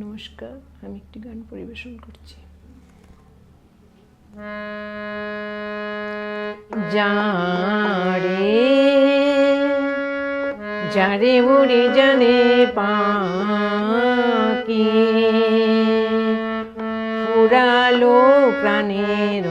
নমস্কার আমি একটি গান পরিবেশন করছি। যারে উড়ে জানে পাকি পুরালো প্রাণের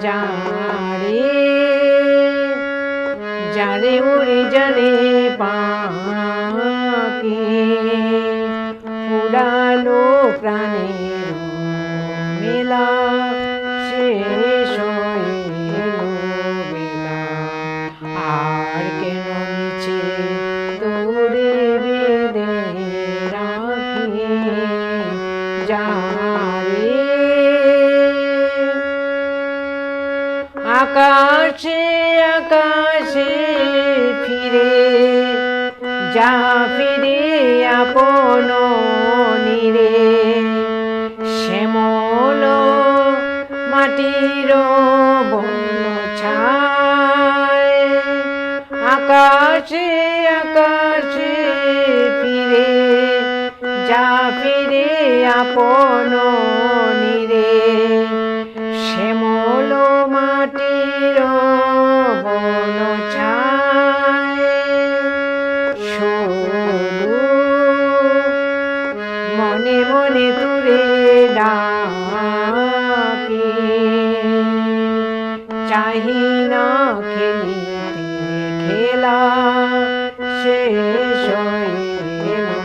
যারে যারে উড়ে যারে পাখি ফুরালো প্রাণের মেলা শেষ আর কেন তোরে আকাশে আকাশে ফিরে। যা ফিরে আপন নিরে। শ্যামল মাটির আকাশে আকাশে ফিরে। যা ফিরে আপন খেলা শেষ বেলা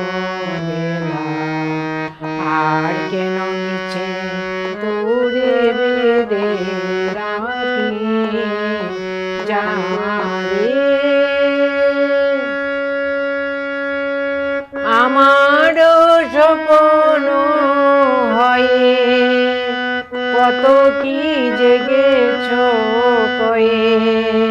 আর কেন মিছে স্বপ্ন হয়ে কত কি জেগেছ কয়ে?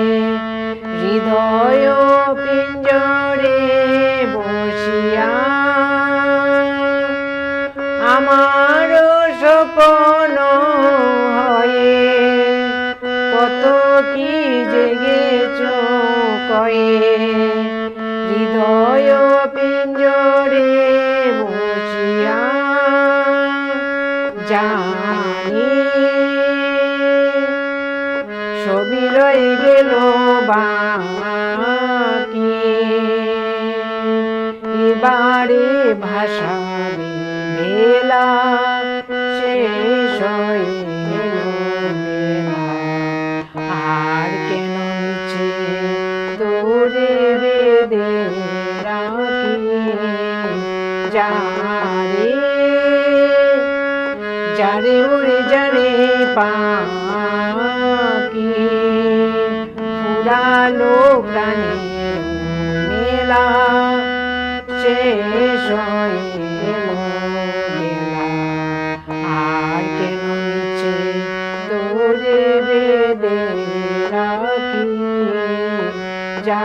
কি জেগেছ কয়ে। হৃদয় পিঞ্জরে বসিয়া জানি। ছবি রয়ে গেল বাকি ভাষা বেলা যারে যারে উড়ে যারে পাখি ফুরালো প্রাণের মেলা শেষ হয়ে আর কেন মিছে তোরে বেদে রাখি? যা